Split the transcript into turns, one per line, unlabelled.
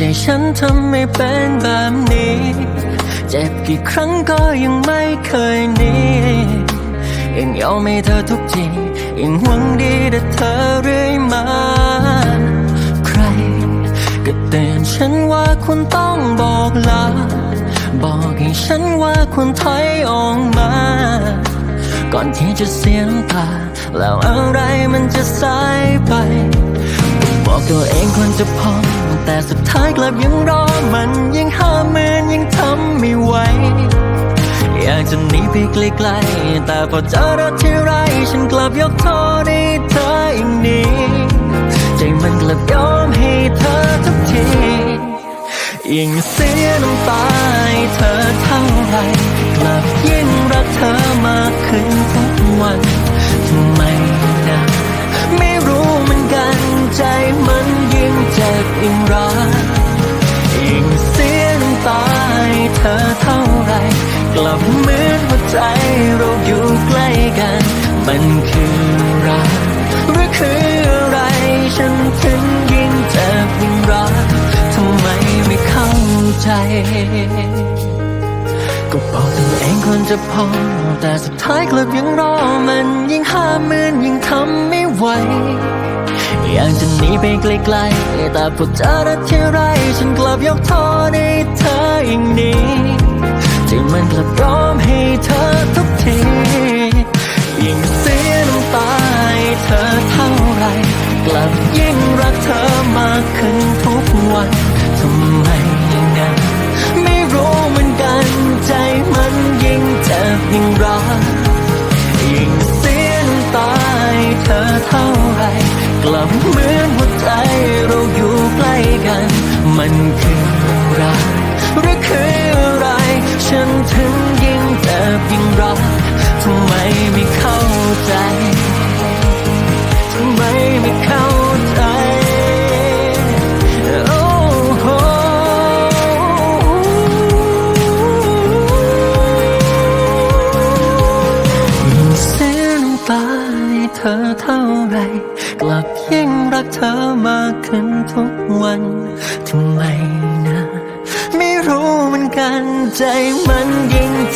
จฉันทำไม่เป็นแบบนี้ เจ็บกี่ครั้งก็ยังไม่เคยหนียังยอมให้เธอทุกทียังหวังดีแต่เธอเรื่อยมา ใครก็เตือนฉันว่าคุณต้องบอกลา บอกให้ฉันว่าคุณถอยออกมา ก่อนที่จะเสียงตาแล้วอะไรมันจะสายไป บอกตัวเองควรจะพอ แต่สุดท้ายกลับยังรอมันยังห้ามมือนยังทำไม่ไหวอยากจะหนีไปไกลๆแต่พอเจอรักที่ไร ฉันกลับยกโทษให้เธออีกนี้ใจมันกลับยอมให้เธอทุกทียิ่งเสียน้ำตาให้เธอ ใจเราอยู่ใกล้กัน มันคือรักหรือคืออะไร ฉันถึงยิ่งเจ็บยิ่งรักทำไมไม่เข้าใจ ก็บอกตัวเองควรจะพอ แต่สุดท้ายกลับยังรอมันยิ่งห้ามมือนยิ่งทำไม่ไหวอยากจะหนีไปไกลๆแต่พอเจอรักที่ไร ฉันกลับยกโทษให้เธออย่ เธอเท่าไร กลับยิ่งรักเธอมากขึ้นทุกวันทำไมย่างนั้นไม่รู้เหมือนกันใจมันยิ่งเจ็บยิ่งรักยิ่งเสียนตาให้เธอเท่าไร กลับเหมือนหัวใจเราอยู่ใกล้กัน มันคือรักหรือคืออะไร ฉันถึงยิ่งเจ็บยิ่งรักทำไมไม่เข้าใจ เธอเท่าไร กลับยิ่งรักเธอมากขึ้นทุกวันทำไมนะ ไม่รู้เหมือนกันใจมันยิ่งเจ